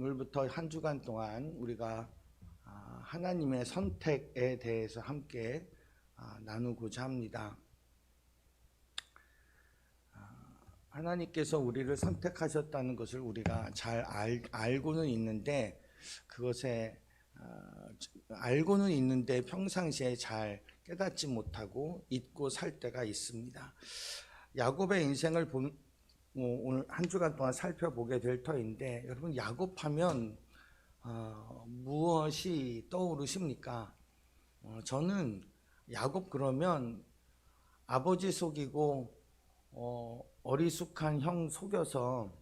오늘부터 한 주간 동안 우리가 아, 하나님의 선택에 대해서 함께 아, 나누고자 합니다. 아, 하나님께서 우리를 선택하셨다는 것을 우리가 잘 알, 알고는 있는데 그것에 아, 알고는 있는데 평상시에 잘 깨닫지 못하고 잊고 살 때가 있습니다. 야곱의 인생을 본, 어, 오늘 한 주간 동안 살펴보게 될 터인데 여러분 야곱 하면 어, 무엇이 떠오르십니까? 어, 저는 야곱 그러면 아버지 속이고 어, 어리숙한 형 속여서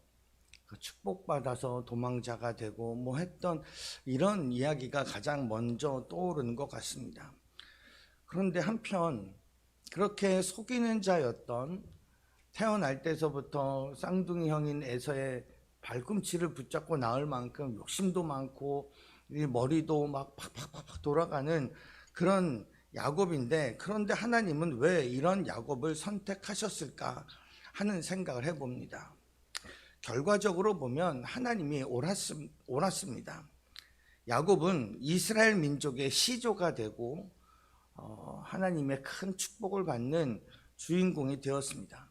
그 축복받아서 도망자가 되고 뭐 했던 이런 이야기가 가장 먼저 떠오르는 것 같습니다. 그런데 한편 그렇게 속이는 자였던 태어날 때서부터 쌍둥이 형인 에서의 발꿈치를 붙잡고 나을 만큼 욕심도 많고 이 머리도 막 팍팍팍 돌아가는 그런 야곱인데 그런데 하나님은 왜 이런 야곱을 선택하셨을까 하는 생각을 해봅니다. 결과적으로 보면 하나님이 옳았음, 옳았습니다. 야곱은 이스라엘 민족의 시조가 되고 어, 하나님의 큰 축복을 받는 주인공이 되었습니다.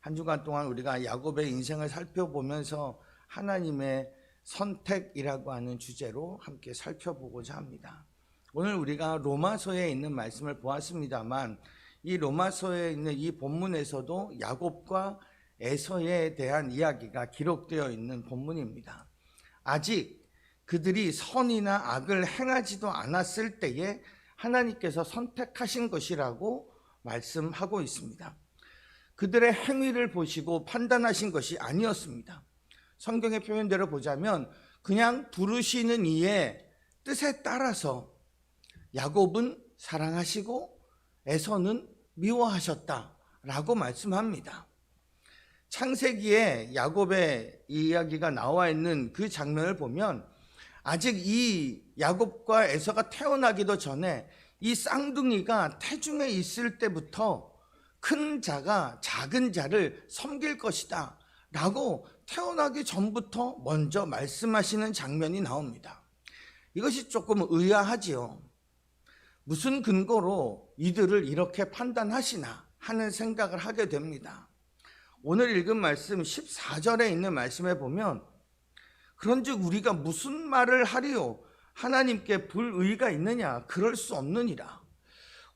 한 주간 동안 우리가 야곱의 인생을 살펴보면서 하나님의 선택이라고 하는 주제로 함께 살펴보고자 합니다. 오늘 우리가 로마서에 있는 말씀을 보았습니다만 이 로마서에 있는 이 본문에서도 야곱과 에서에 대한 이야기가 기록되어 있는 본문입니다. 아직 그들이 선이나 악을 행하지도 않았을 때에 하나님께서 선택하신 것이라고 말씀하고 있습니다. 그들의 행위를 보시고 판단하신 것이 아니었습니다. 성경의 표현대로 보자면 그냥 부르시는 이의 뜻에 따라서 야곱은 사랑하시고 에서는 미워하셨다라고 말씀합니다. 창세기에 야곱의 이야기가 나와 있는 그 장면을 보면 아직 이 야곱과 에서가 태어나기도 전에 이 쌍둥이가 태중에 있을 때부터 큰 자가 작은 자를 섬길 것이다 라고 태어나기 전부터 먼저 말씀하시는 장면이 나옵니다. 이것이 조금 의아하지요. 무슨 근거로 이들을 이렇게 판단하시나 하는 생각을 하게 됩니다. 오늘 읽은 말씀 14절에 있는 말씀에 보면 그런즉 우리가 무슨 말을 하리요 하나님께 불의가 있느냐 그럴 수 없느니라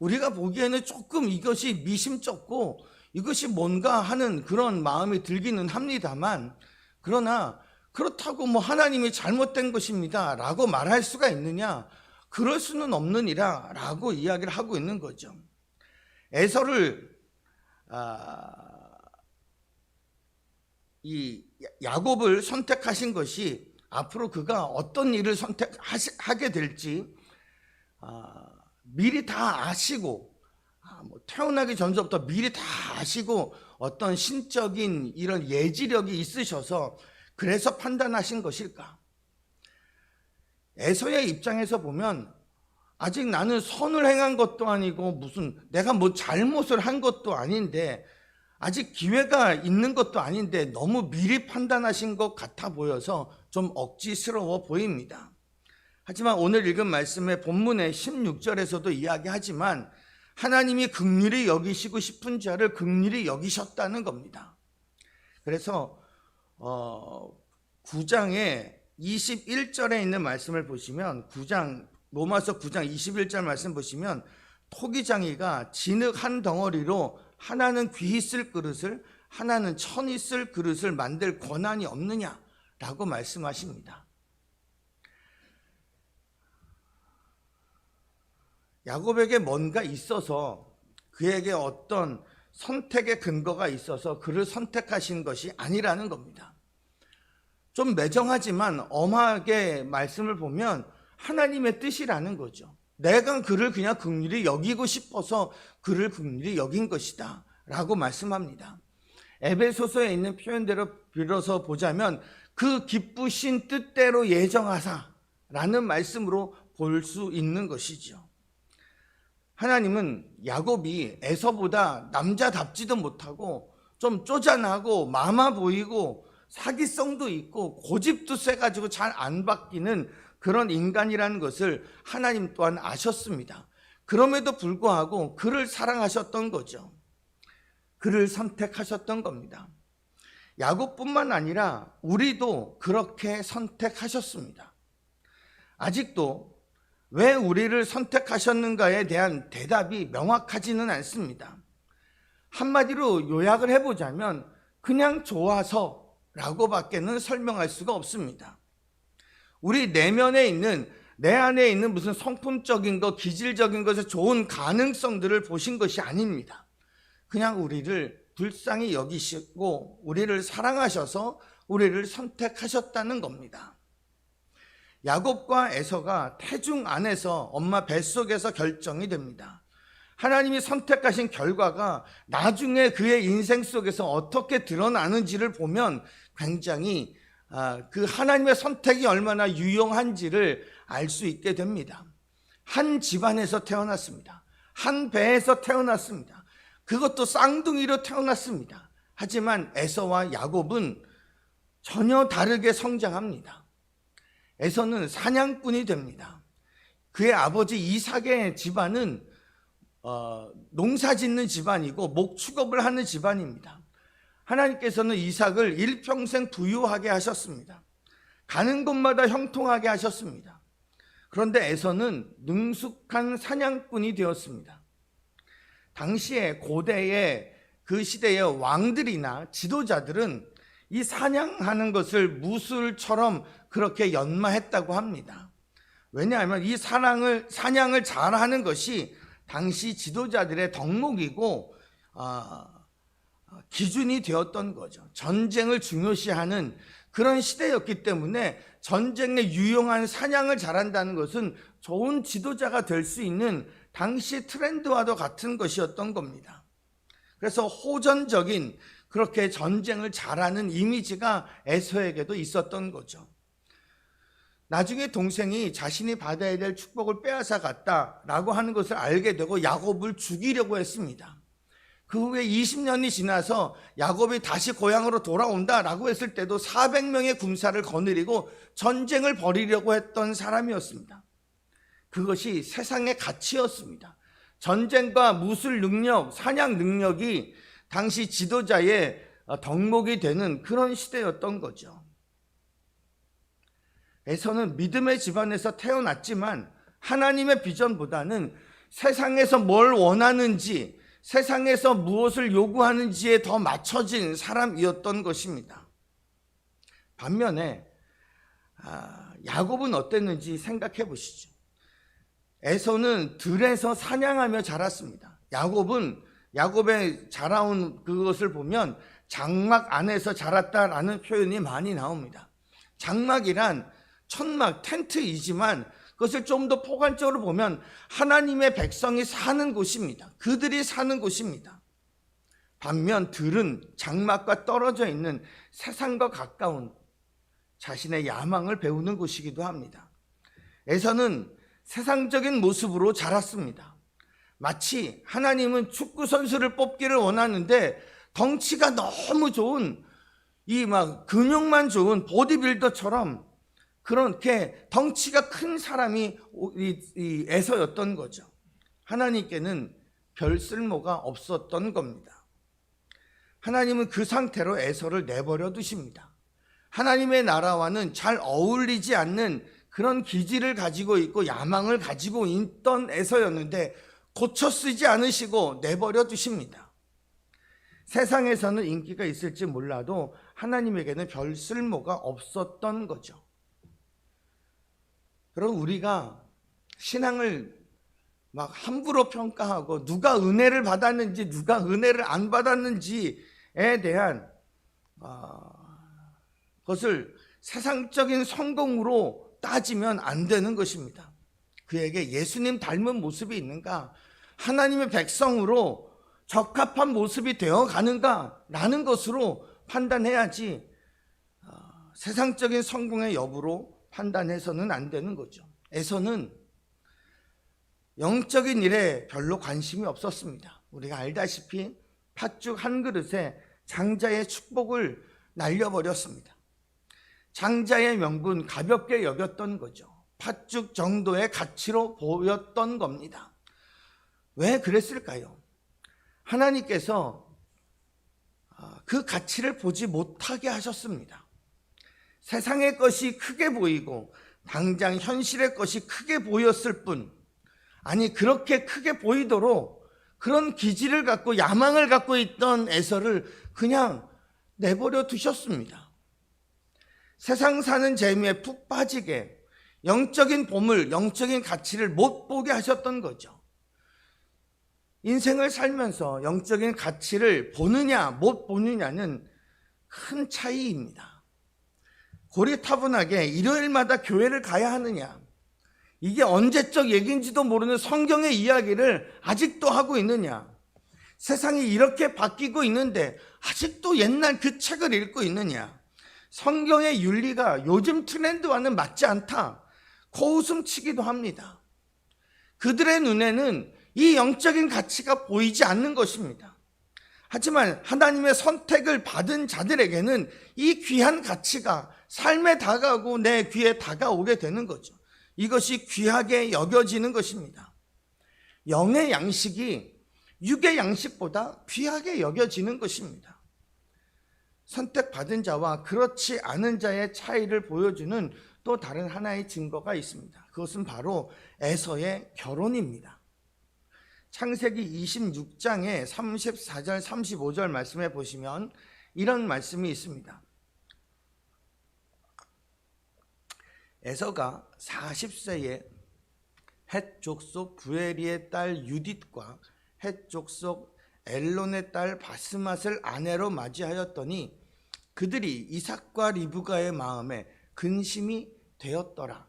우리가 보기에는 조금 이것이 미심쩍고 이것이 뭔가 하는 그런 마음이 들기는 합니다만 그러나 그렇다고 뭐 하나님이 잘못된 것입니다 라고 말할 수가 있느냐? 그럴 수는 없느니라 라고 이야기를 하고 있는 거죠. 에서를 아, 이 야곱을 선택하신 것이 앞으로 그가 어떤 일을 선택하게 될지 아, 미리 다 아시고 아, 뭐 태어나기 전서부터 미리 다 아시고 어떤 신적인 이런 예지력이 있으셔서 그래서 판단하신 것일까? 에서의 입장에서 보면 아직 나는 선을 행한 것도 아니고 무슨 내가 뭐 잘못을 한 것도 아닌데 아직 기회가 있는 것도 아닌데 너무 미리 판단하신 것 같아 보여서 좀 억지스러워 보입니다. 하지만 오늘 읽은 말씀의 본문의 16절에서도 이야기하지만 하나님이 극률이 여기시고 싶은 자를 극률이 여기셨다는 겁니다. 그래서 어 9장의 21절에 있는 말씀을 보시면 9장 로마서 9장 21절 말씀 보시면 토기장이가 진흙 한 덩어리로 하나는 귀히 쓸 그릇을 하나는 천이 쓸 그릇을 만들 권한이 없느냐라고 말씀하십니다. 야곱에게 뭔가 있어서 그에게 어떤 선택의 근거가 있어서 그를 선택하신 것이 아니라는 겁니다. 좀 매정하지만 엄하게 말씀을 보면 하나님의 뜻이라는 거죠. 내가 그를 그냥 극률이 여기고 싶어서 그를 극률이 여긴 것이다. 라고 말씀합니다. 에베소서에 있는 표현대로 빌어서 보자면 그 기쁘신 뜻대로 예정하사 라는 말씀으로 볼 수 있는 것이죠. 하나님은 야곱이 에서보다 남자답지도 못하고 좀 쪼잔하고 마마 보이고 사기성도 있고 고집도 세가지고 잘 안 바뀌는 그런 인간이라는 것을 하나님 또한 아셨습니다. 그럼에도 불구하고 그를 사랑하셨던 거죠. 그를 선택하셨던 겁니다. 야곱뿐만 아니라 우리도 그렇게 선택하셨습니다. 아직도 왜 우리를 선택하셨는가에 대한 대답이 명확하지는 않습니다. 한마디로 요약을 해보자면 그냥 좋아서 라고밖에는 설명할 수가 없습니다. 우리 내면에 있는 내 안에 있는 무슨 성품적인 것, 기질적인 것에 좋은 가능성들을 보신 것이 아닙니다. 그냥 우리를 불쌍히 여기시고 우리를 사랑하셔서 우리를 선택하셨다는 겁니다. 야곱과 에서가 태중 안에서 엄마 뱃속에서 결정이 됩니다. 하나님이 선택하신 결과가 나중에 그의 인생 속에서 어떻게 드러나는지를 보면 굉장히 아, 그 하나님의 선택이 얼마나 유용한지를 알 수 있게 됩니다. 한 집안에서 태어났습니다. 한 배에서 태어났습니다. 그것도 쌍둥이로 태어났습니다. 하지만 에서와 야곱은 전혀 다르게 성장합니다. 에서는 사냥꾼이 됩니다. 그의 아버지 이삭의 집안은 어, 농사 짓는 집안이고 목축업을 하는 집안입니다. 하나님께서는 이삭을 일평생 부유하게 하셨습니다. 가는 곳마다 형통하게 하셨습니다. 그런데 에서는 능숙한 사냥꾼이 되었습니다. 당시에 고대의 그 시대의 왕들이나 지도자들은 이 사냥하는 것을 무술처럼 그렇게 연마했다고 합니다. 왜냐하면 이 사랑을, 사냥을 잘하는 것이 당시 지도자들의 덕목이고, 어, 기준이 되었던 거죠. 전쟁을 중요시하는 그런 시대였기 때문에 전쟁에 유용한 사냥을 잘한다는 것은 좋은 지도자가 될 수 있는 당시 트렌드와도 같은 것이었던 겁니다. 그래서 호전적인 그렇게 전쟁을 잘하는 이미지가 에서에게도 있었던 거죠. 나중에 동생이 자신이 받아야 될 축복을 빼앗아 갔다라고 하는 것을 알게 되고 야곱을 죽이려고 했습니다. 그 후에 20년이 지나서 야곱이 다시 고향으로 돌아온다라고 했을 때도 400명의 군사를 거느리고 전쟁을 벌이려고 했던 사람이었습니다. 그것이 세상의 가치였습니다. 전쟁과 무술 능력, 사냥 능력이 당시 지도자의 덕목이 되는 그런 시대였던 거죠. 에서는 믿음의 집안에서 태어났지만 하나님의 비전보다는 세상에서 뭘 원하는지, 세상에서 무엇을 요구하는지에 더 맞춰진 사람이었던 것입니다. 반면에 아, 야곱은 어땠는지 생각해 보시죠. 에서는 들에서 사냥하며 자랐습니다. 야곱은 야곱의 자라온 그것을 보면 장막 안에서 자랐다라는 표현이 많이 나옵니다. 장막이란 천막, 텐트이지만 그것을 좀 더 포괄적으로 보면 하나님의 백성이 사는 곳입니다. 그들이 사는 곳입니다. 반면 들은 장막과 떨어져 있는 세상과 가까운 자신의 야망을 배우는 곳이기도 합니다. 에서는 세상적인 모습으로 자랐습니다. 마치 하나님은 축구 선수를 뽑기를 원하는데 덩치가 너무 좋은 이 막 근육만 좋은 보디빌더처럼 그렇게 덩치가 큰 사람이 이 에서였던 거죠. 하나님께는 별 쓸모가 없었던 겁니다. 하나님은 그 상태로 에서를 내버려 두십니다. 하나님의 나라와는 잘 어울리지 않는 그런 기질을 가지고 있고 야망을 가지고 있던 에서였는데 고쳐 쓰지 않으시고 내버려 두십니다. 세상에서는 인기가 있을지 몰라도 하나님에게는 별 쓸모가 없었던 거죠. 여러분 우리가 신앙을 막 함부로 평가하고 누가 은혜를 받았는지 누가 은혜를 안 받았는지에 대한 어, 것을 세상적인 성공으로 따지면 안 되는 것입니다. 그에게 예수님 닮은 모습이 있는가? 하나님의 백성으로 적합한 모습이 되어 가는가라는 것으로 판단해야지 어, 세상적인 성공의 여부로 판단해서는 안 되는 거죠. 에서는 영적인 일에 별로 관심이 없었습니다. 우리가 알다시피 팥죽 한 그릇에 장자의 축복을 날려버렸습니다. 장자의 명분 가볍게 여겼던 거죠. 팥죽 정도의 가치로 보였던 겁니다. 왜 그랬을까요? 하나님께서 아, 그 가치를 보지 못하게 하셨습니다. 세상의 것이 크게 보이고 당장 현실의 것이 크게 보였을 뿐, 아니, 그렇게 크게 보이도록 그런 기질을 갖고 야망을 갖고 있던 에서를 그냥 내버려 두셨습니다. 세상 사는 재미에 푹 빠지게 영적인 보물, 영적인 가치를 못 보게 하셨던 거죠. 인생을 살면서 영적인 가치를 보느냐, 못 보느냐는 큰 차이입니다. 고리타분하게 일요일마다 교회를 가야 하느냐, 이게 언제적 얘기인지도 모르는 성경의 이야기를 아직도 하고 있느냐, 세상이 이렇게 바뀌고 있는데 아직도 옛날 그 책을 읽고 있느냐, 성경의 윤리가 요즘 트렌드와는 맞지 않다. 코웃음 치기도 합니다. 그들의 눈에는 이 영적인 가치가 보이지 않는 것입니다. 하지만 하나님의 선택을 받은 자들에게는 이 귀한 가치가 삶에 다가오고 내 귀에 다가오게 되는 거죠. 이것이 귀하게 여겨지는 것입니다. 영의 양식이 육의 양식보다 귀하게 여겨지는 것입니다. 선택받은 자와 그렇지 않은 자의 차이를 보여주는 또 다른 하나의 증거가 있습니다. 그것은 바로 에서의 결혼입니다. 창세기 26장의 34절, 35절 말씀에 보시면 이런 말씀이 있습니다. 에서가 40세에 헷 족속 부에리의 딸 유딧과 헷 족속 엘론의 딸 바스맛을 아내로 맞이하였더니 그들이 이삭과 리브가의 마음에 근심이 되었더라.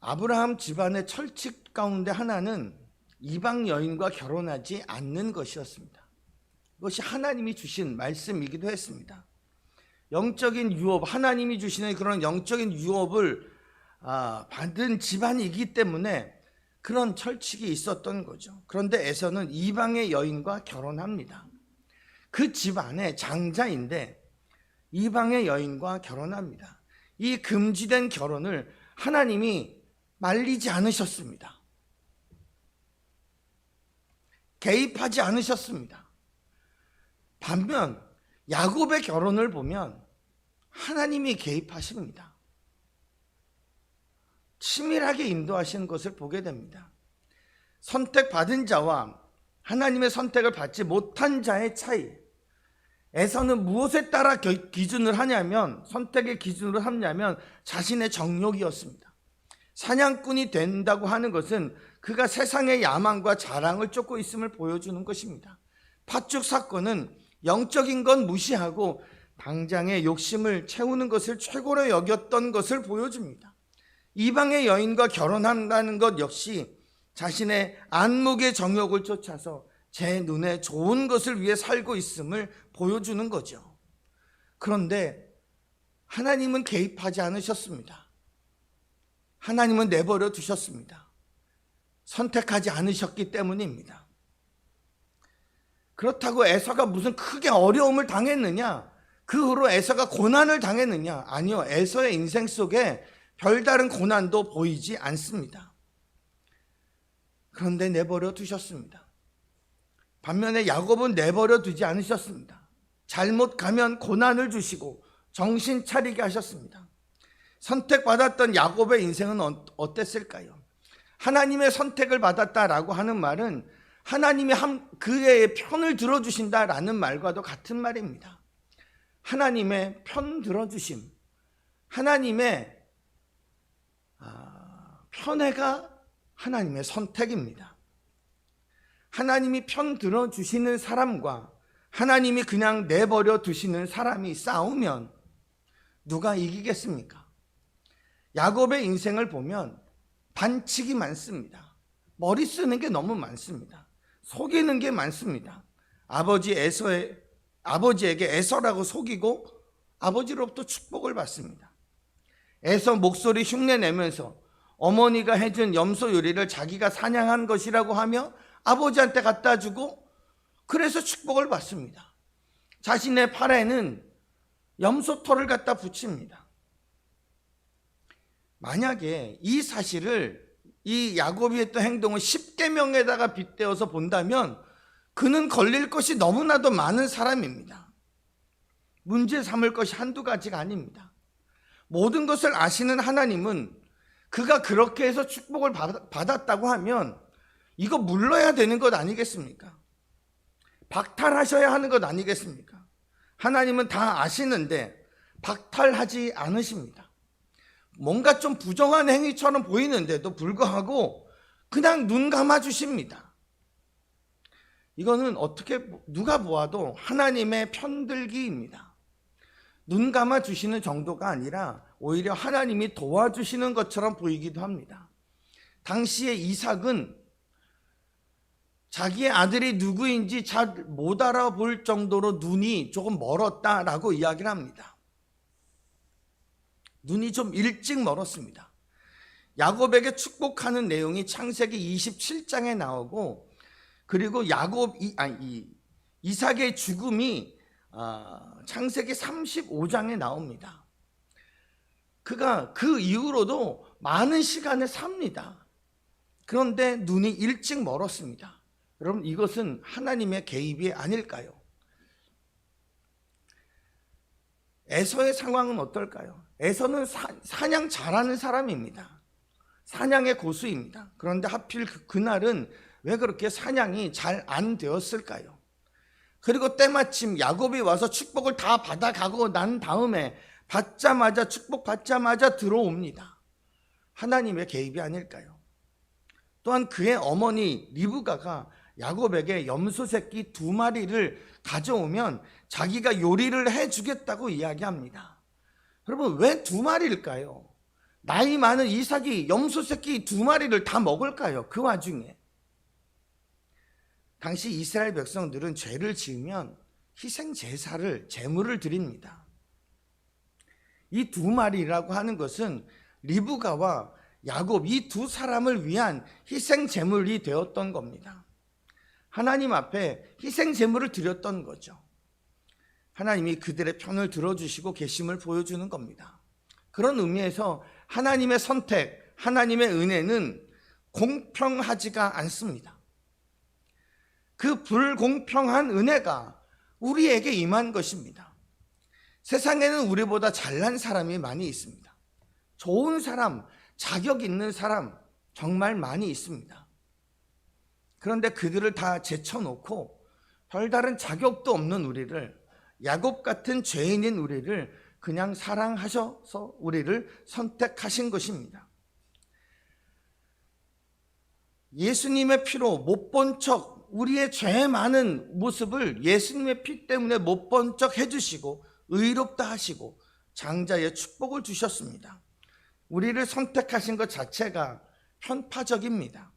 아브라함 집안의 철칙 가운데 하나는 이방 여인과 결혼하지 않는 것이었습니다. 이것이 하나님이 주신 말씀이기도 했습니다. 영적인 유업, 하나님이 주시는 그런 영적인 유업을 아, 받은 집안이기 때문에 그런 철칙이 있었던 거죠. 그런데 에서는 이방의 여인과 결혼합니다. 그 집안의 장자인데 이방의 여인과 결혼합니다. 이 금지된 결혼을 하나님이 말리지 않으셨습니다. 개입하지 않으셨습니다. 반면 야곱의 결혼을 보면 하나님이 개입하십니다. 치밀하게 인도하시는 것을 보게 됩니다. 선택받은 자와 하나님의 선택을 받지 못한 자의 차이. 에서는 무엇에 따라 기준을 하냐면, 선택의 기준으로 하냐면 자신의 정욕이었습니다. 사냥꾼이 된다고 하는 것은 그가 세상의 야망과 자랑을 쫓고 있음을 보여주는 것입니다. 팥죽 사건은 영적인 건 무시하고 당장의 욕심을 채우는 것을 최고로 여겼던 것을 보여줍니다. 이방의 여인과 결혼한다는 것 역시 자신의 안목의 정욕을 쫓아서 제 눈에 좋은 것을 위해 살고 있음을 보여주는 거죠. 그런데 하나님은 개입하지 않으셨습니다. 하나님은 내버려 두셨습니다. 선택하지 않으셨기 때문입니다. 그렇다고 에서가 무슨 크게 어려움을 당했느냐? 그 후로 에서가 고난을 당했느냐? 아니요. 에서의 인생 속에 별다른 고난도 보이지 않습니다. 그런데 내버려 두셨습니다. 반면에 야곱은 내버려 두지 않으셨습니다. 잘못 가면 고난을 주시고 정신 차리게 하셨습니다. 선택받았던 야곱의 인생은 어, 어땠을까요? 하나님의 선택을 받았다라고 하는 말은 하나님이 그의 편을 들어주신다라는 말과도 같은 말입니다. 하나님의 편 들어주심, 하나님의 아, 편애가 하나님의 선택입니다. 하나님이 편 들어주시는 사람과 하나님이 그냥 내버려 두시는 사람이 싸우면 누가 이기겠습니까? 야곱의 인생을 보면 반칙이 많습니다. 머리 쓰는 게 너무 많습니다. 속이는 게 많습니다. 아버지 에서의 아버지에게 에서라고 속이고 아버지로부터 축복을 받습니다. 에서 목소리 흉내 내면서 어머니가 해준 염소 요리를 자기가 사냥한 것이라고 하며 아버지한테 갖다 주고 그래서 축복을 받습니다. 자신의 팔에는 염소 털을 갖다 붙입니다. 만약에 이 사실을 이 야곱이 했던 행동을 10계명에다가 빗대어서 본다면 그는 걸릴 것이 너무나도 많은 사람입니다. 문제 삼을 것이 한두 가지가 아닙니다. 모든 것을 아시는 하나님은 그가 그렇게 해서 축복을 받- 받았다고 하면 이거 물러야 되는 것 아니겠습니까? 박탈하셔야 하는 것 아니겠습니까? 하나님은 다 아시는데 박탈하지 않으십니다. 뭔가 좀 부정한 행위처럼 보이는데도 불구하고 그냥 눈 감아 주십니다. 이거는 어떻게 누가 보아도 하나님의 편들기입니다. 눈 감아 주시는 정도가 아니라 오히려 하나님이 도와주시는 것처럼 보이기도 합니다. 당시에 이삭은 자기의 아들이 누구인지 잘 못 알아볼 정도로 눈이 조금 멀었다라고 이야기를 합니다. 눈이 좀 일찍 멀었습니다. 야곱에게 축복하는 내용이 창세기 27장에 나오고 그리고 야곱 이, 아니, 이 이삭의 죽음이 아, 창세기 35장에 나옵니다. 그가 그 이후로도 많은 시간을 삽니다. 그런데 눈이 일찍 멀었습니다. 여러분 이것은 하나님의 개입이 아닐까요? 에서의 상황은 어떨까요? 에서는 사, 사냥 잘하는 사람입니다. 사냥의 고수입니다. 그런데 하필 그, 그날은 왜 그렇게 사냥이 잘 안 되었을까요? 그리고 때마침 야곱이 와서 축복을 다 받아가고 난 다음에 받자마자 축복 받자마자 들어옵니다. 하나님의 개입이 아닐까요? 또한 그의 어머니 리브가가 야곱에게 염소 새끼 두 마리를 가져오면 자기가 요리를 해주겠다고 이야기합니다. 여러분 왜 두 마리일까요? 나이 많은 이삭이 염소 새끼 두 마리를 다 먹을까요? 그 와중에 당시 이스라엘 백성들은 죄를 지으면 희생 제사를 제물을 드립니다. 이 두 마리라고 하는 것은 리브가와 야곱 이 두 사람을 위한 희생 제물이 되었던 겁니다. 하나님 앞에 희생 제물을 드렸던 거죠. 하나님이 그들의 편을 들어주시고 계심을 보여주는 겁니다. 그런 의미에서 하나님의 선택, 하나님의 은혜는 공평하지가 않습니다. 그 불공평한 은혜가 우리에게 임한 것입니다. 세상에는 우리보다 잘난 사람이 많이 있습니다. 좋은 사람, 자격 있는 사람 정말 많이 있습니다. 그런데 그들을 다 제쳐놓고 별다른 자격도 없는 우리를 야곱 같은 죄인인 우리를 그냥 사랑하셔서 우리를 선택하신 것입니다. 예수님의 피로 못 본 척 우리의 죄 많은 모습을 예수님의 피 때문에 못 본 척 해주시고 의롭다 하시고 장자의 축복을 주셨습니다. 우리를 선택하신 것 자체가 편파적입니다.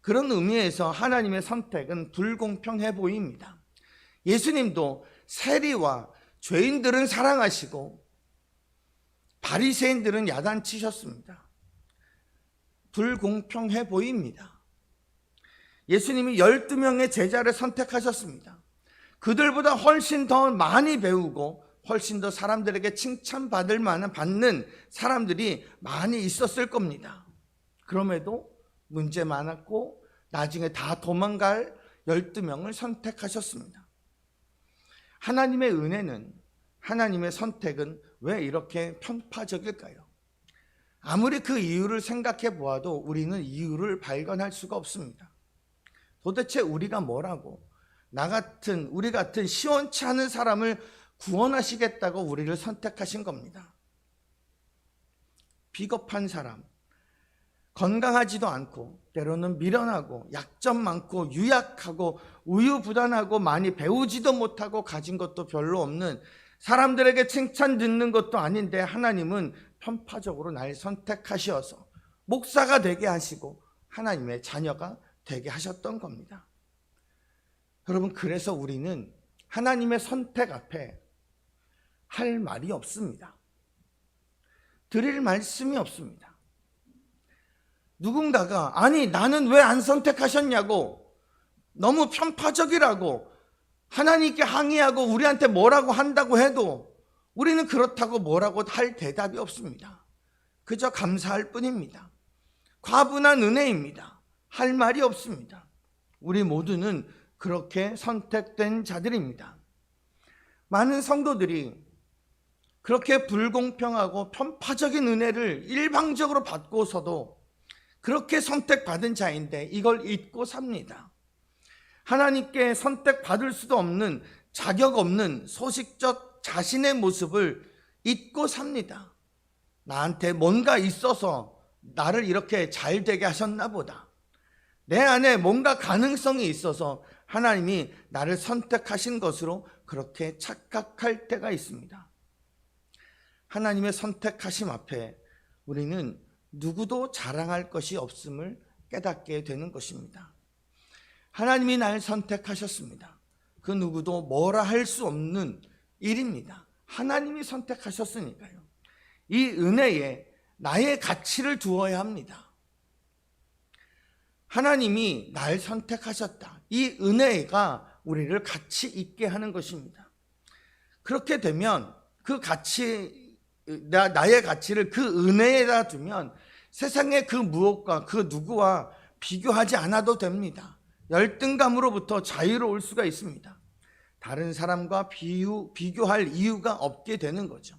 그런 의미에서 하나님의 선택은 불공평해 보입니다. 예수님도 세리와 죄인들은 사랑하시고 바리새인들은 야단치셨습니다. 불공평해 보입니다. 예수님이 12명의 제자를 선택하셨습니다. 그들보다 훨씬 더 많이 배우고 훨씬 더 사람들에게 칭찬받을 만한 받는 사람들이 많이 있었을 겁니다. 그럼에도 문제 많았고 나중에 다 도망갈 12명을 선택하셨습니다. 하나님의 은혜는 하나님의 선택은 왜 이렇게 편파적일까요? 아무리 그 이유를 생각해 보아도 우리는 이유를 발견할 수가 없습니다. 도대체 우리가 뭐라고 나 같은 우리 같은 시원치 않은 사람을 구원하시겠다고 우리를 선택하신 겁니다. 비겁한 사람, 건강하지도 않고 때로는 미련하고 약점 많고 유약하고 우유부단하고 많이 배우지도 못하고 가진 것도 별로 없는 사람들에게 칭찬 듣는 것도 아닌데 하나님은 편파적으로 날 선택하시어서 목사가 되게 하시고 하나님의 자녀가 되게 하셨던 겁니다. 여러분 그래서 우리는 하나님의 선택 앞에 할 말이 없습니다. 드릴 말씀이 없습니다. 누군가가 아니 나는 왜 안 선택하셨냐고 너무 편파적이라고 하나님께 항의하고 우리한테 뭐라고 한다고 해도 우리는 그렇다고 뭐라고 할 대답이 없습니다. 그저 감사할 뿐입니다. 과분한 은혜입니다. 할 말이 없습니다. 우리 모두는 그렇게 선택된 자들입니다. 많은 성도들이 그렇게 불공평하고 편파적인 은혜를 일방적으로 받고서도 그렇게 선택받은 자인데 이걸 잊고 삽니다. 하나님께 선택받을 수도 없는 자격 없는 소식적 자신의 모습을 잊고 삽니다. 나한테 뭔가 있어서 나를 이렇게 잘 되게 하셨나 보다. 내 안에 뭔가 가능성이 있어서 하나님이 나를 선택하신 것으로 그렇게 착각할 때가 있습니다. 하나님의 선택하심 앞에 우리는 누구도 자랑할 것이 없음을 깨닫게 되는 것입니다. 하나님이 날 선택하셨습니다. 그 누구도 뭐라 할 수 없는 일입니다. 하나님이 선택하셨으니까요. 이 은혜에 나의 가치를 두어야 합니다. 하나님이 날 선택하셨다. 이 은혜가 우리를 가치 있게 하는 것입니다. 그렇게 되면 그 가치, 나, 나의 가치를 그 은혜에다 두면 세상의 그 무엇과 그 누구와 비교하지 않아도 됩니다. 열등감으로부터 자유로울 수가 있습니다. 다른 사람과 비유, 비교할 이유가 없게 되는 거죠.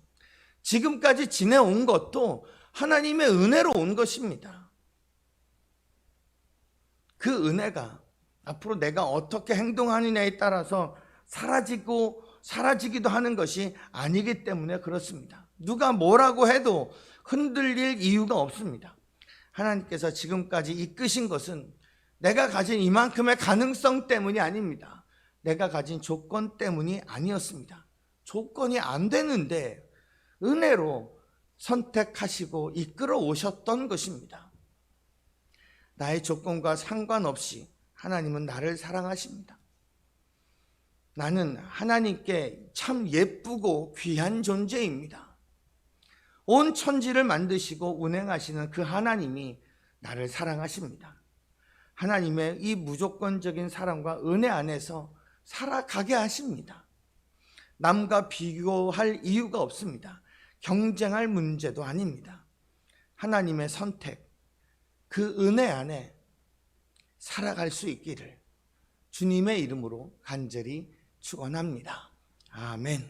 지금까지 지내온 것도 하나님의 은혜로 온 것입니다. 그 은혜가 앞으로 내가 어떻게 행동하느냐에 따라서 사라지고 사라지기도 하는 것이 아니기 때문에 그렇습니다. 누가 뭐라고 해도 흔들릴 이유가 없습니다. 하나님께서 지금까지 이끄신 것은 내가 가진 이만큼의 가능성 때문이 아닙니다. 내가 가진 조건 때문이 아니었습니다. 조건이 안 되는데 은혜로 선택하시고 이끌어 오셨던 것입니다. 나의 조건과 상관없이 하나님은 나를 사랑하십니다. 나는 하나님께 참 예쁘고 귀한 존재입니다. 온 천지를 만드시고 운행하시는 그 하나님이 나를 사랑하십니다. 하나님의 이 무조건적인 사랑과 은혜 안에서 살아가게 하십니다. 남과 비교할 이유가 없습니다. 경쟁할 문제도 아닙니다. 하나님의 선택, 그 은혜 안에 살아갈 수 있기를 주님의 이름으로 간절히 축원합니다. 아멘.